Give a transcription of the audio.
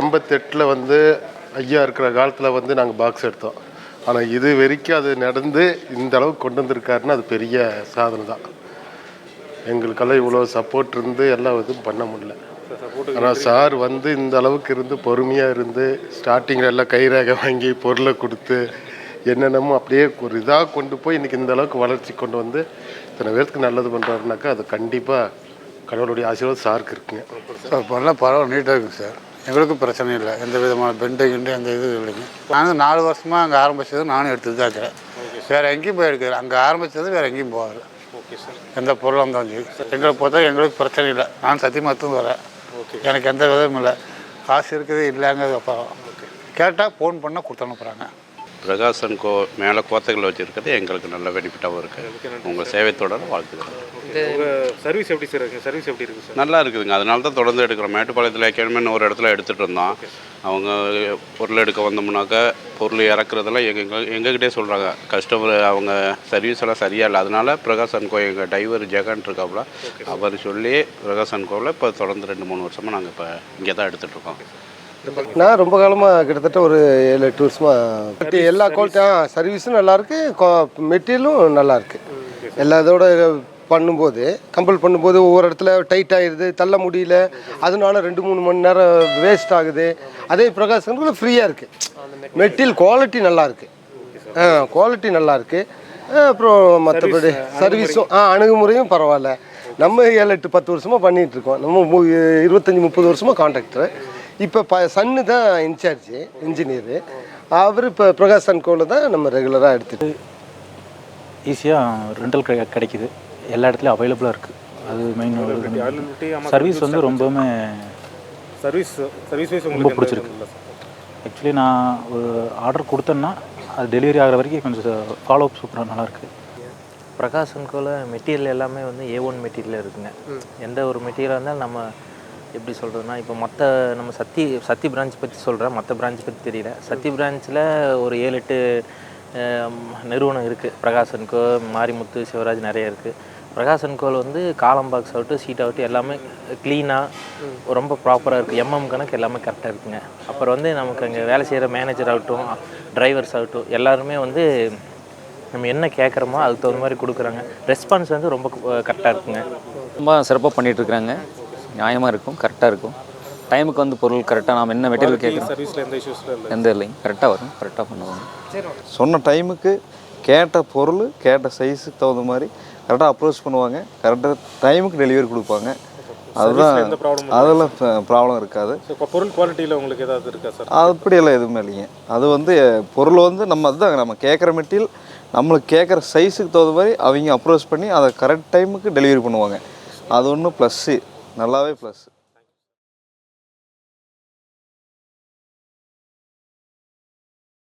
எண்பத்தெட்டில் வந்து ஐயா இருக்கிற காலத்தில் வந்து நாங்கள் பாக்ஸ் எடுத்தோம். ஆனால் இது வரைக்கும் அது நடந்து இந்த அளவுக்கு கொண்டு வந்திருக்காருன்னா அது பெரிய சாதனை தான். எங்களுக்கெல்லாம் இவ்வளோ சப்போர்ட் இருந்து எல்லா இதுவும் பண்ண முடியல. ஆனால் சார் வந்து இந்த அளவுக்கு இருந்து பொறுமையாக இருந்து ஸ்டார்டிங்கில் எல்லாம் கைரேகை வாங்கி பொருளை கொடுத்து என்னென்னமோ அப்படியே ஒரு இதாக கொண்டு போய் இன்றைக்கி இந்த அளவுக்கு வளர்ச்சி கொண்டு வந்து இத்தனை பேருக்கு நல்லது பண்ணுறாருனாக்கா அது கண்டிப்பாக கடவுளுடைய ஆசீர்வாதம் சாருக்கு இருக்குங்க. சார் பண்ணால் பரவாயில்ல நீட்டாக இருக்குங்க சார். எங்களுக்கும் பிரச்சனை இல்லை. எந்த விதமான பெண்டு கிண்டு எந்த இது இல்லைங்க நானும் நாலு வருஷமாக அங்கே ஆரம்பிச்சது நானும் எடுத்துட்டு தான் இருக்கிறேன். வேறு எங்கேயும் போய் அங்கே ஆரம்பித்தது வேறு எங்கேயும் போகல. எந்த பொருளாக இருந்தாலும் சரி. எங்களை பொறுத்த எங்களுக்கு பிரச்சனை இல்லை. நான் சத்தியமத்தும் வரேன். எனக்கு எந்த விதமும் இல்லை. காசு இருக்குது இல்லைங்கிறது அப்புறம். கேட்டால் ஃபோன் பண்ணால் கொடுத்து அனுப்புகிறாங்க பிரகாசன் கோ மேலே கோத்தைகள் வச்சுருக்கிறது எங்களுக்கு நல்ல பெனிஃபிட்டாகவும் இருக்குது உங்கள் சேவை தொடர வாழ்த்துக்கிறேன் சர்வீஸ் எப்படி சார் இருக்குது சர்வீஸ் எப்படி இருக்குது சார் நல்லா இருக்குதுங்க. அதனால தான் தொடர்ந்து எடுக்கிறோம். மேட்டுப்பாளையத்தில் ஏற்கனவே ஒரு இடத்துல எடுத்துகிட்டு இருந்தோம். அவங்க பொருள் எடுக்க வந்தோம்னாக்கா பொருள் இறக்குறதெல்லாம் எங்கள் எங்ககிட்டே சொல்கிறாங்க கஸ்டமர் அவங்க சர்வீஸ் எல்லாம் சரியாக இல்லை. அதனால பிரகாசன் கோ எங்கள் டிரைவர் ஜெகன் இருக்காப்புல அவர் சொல்லி பிரகாசன் கோவில் இப்போ தொடர்ந்து ரெண்டு மூணு வருஷமாக நாங்கள் இப்போ இங்கே தான் எடுத்துகிட்ருக்கோம் நான் ரொம்ப காலமாக கிட்டத்தட்ட ஒரு ஏழு எட்டு வருஷமாக எல்லா குவாலிட்டியும் சர்வீஸும் நல்லாயிருக்கு மெட்டீரியலும் நல்லாயிருக்கு எல்லா இதோட பண்ணும்போது கம்பல் பண்ணும்போது ஒவ்வொரு இடத்துல டைட் ஆயிடுது தள்ள முடியல. அதனால ரெண்டு மூணு மணி நேரம் வேஸ்ட் ஆகுது. அதே பிரகாசம் ஃப்ரீயாக இருக்குது மெட்டீரியல் குவாலிட்டி நல்லா இருக்கு. ஆ குவாலிட்டி நல்லா இருக்கு. ஆ, அப்புறம் மற்றபடி சர்வீஸும் ஆ அணுகுமுறையும் பரவாயில்ல. நம்ம ஏழு எட்டு பத்து வருஷமாக பண்ணிகிட்டு இருக்கோம். நம்ம இருபத்தஞ்சி முப்பது வருஷமாக கான்ட்ராக்டர் இப்போ ப சன்னு தான் இன்சார்ஜ் இன்ஜினியரு. அவர் இப்போ பிரகாஷ் சன்கோவில் தான் நம்ம ரெகுலராக எடுத்துட்டு ஈஸியாக ரெண்டல் கிடை கிடைக்குது. எல்லா இடத்துலையும் அவைலபிளாக இருக்குது அது மெயின் சர்வீஸ் வந்து ரொம்பவுமே சர்வீஸ் சர்வீஸ் வைஸ் ரொம்ப உங்களுக்கு பிடிச்சிருக்கு. ஆக்சுவலி நான் ஒரு ஆர்டர் கொடுத்தேன்னா அது டெலிவரி ஆகிற வரைக்கும் கொஞ்சம் ஃபாலோ அப் சூப்பராக நல்லாயிருக்கு பிரகாசன்கோல மெட்டீரியல் எல்லாமே வந்து ஏ ஒன் மெட்டீரியல் இருக்குங்க. எந்த ஒரு மெட்டீரியலாக இருந்தாலும் நம்ம எப்படி சொல்கிறதுனா இப்போ மற்ற நம்ம சத்தி சத்தி பிரான்ச் பற்றி சொல்கிறேன் மற்ற பிரான்ச் பற்றி தெரியல. சத்தி பிரான்ச்சில் ஒரு ஏழு எட்டு நிறுவனம் இருக்குது பிரகாசன்கோ மாரிமுத்து சிவராஜ் நிறைய இருக்குது பிரகாசன்கோல் வந்து காலம் பாக்ஸ் ஆகட்டும் சீட் ஆகட்டும் எல்லாமே க்ளீனாக ரொம்ப ப்ராப்பராக இருக்குது எம்எம் கணக்கு எல்லாமே கரெக்டாக இருக்குங்க. அப்புறம் வந்து நமக்கு அங்கே வேலை செய்கிற மேனேஜர் ஆகட்டும் டிரைவர்ஸ் ஆகட்டும் எல்லாருமே வந்து நம்ம என்ன கேட்குறோமோ அதுக்கு தகுந்த மாதிரி கொடுக்குறாங்க. ரெஸ்பான்ஸ் வந்து ரொம்ப கரெக்டாக இருக்குங்க. ரொம்ப சிறப்பாக பண்ணிகிட்ருக்குறாங்க நியாயமாக இருக்கும் கரெக்டாக இருக்கும். டைமுக்கு வந்து பொருள் கரெக்டாக நாம் என்ன மெட்டீரியல் கேட்குறோம்? சர்வீஸில் எந்த இஷ்யூஸும் இல்லை. எந்த இல்லைங்க? கரெக்டாக வரும் கரெக்டாக பண்ணுவாங்க. சொன்ன டைமுக்கு கேட்ட பொருள் கேட்ட சைஸுக்கு தகுந்த மாதிரி கரெக்டாக அப்ரோச் பண்ணுவாங்க. கரெக்டாக டைமுக்கு டெலிவரி கொடுப்பாங்க. அதுதான் அதெல்லாம் ப்ராப்ளம் இருக்காது. பொருள் குவாலிட்டியில் உங்களுக்கு ஏதாவது இருக்கா சார் அப்படியெல்லாம் எதுவுமே இல்லைங்க. அது வந்து பொருள் வந்து நம்ம அதுதான் நம்ம கேட்குற மெட்டீரியல் நம்மளுக்கு கேட்குற சைஸுக்கு தகுந்த மாதிரி அவங்க அப்ரோச் பண்ணி அதை கரெக்ட் டைமுக்கு டெலிவரி பண்ணுவாங்க. அது ஒன்றும் ப்ளஸ்ஸு நல்லாவே ப்ளஸ்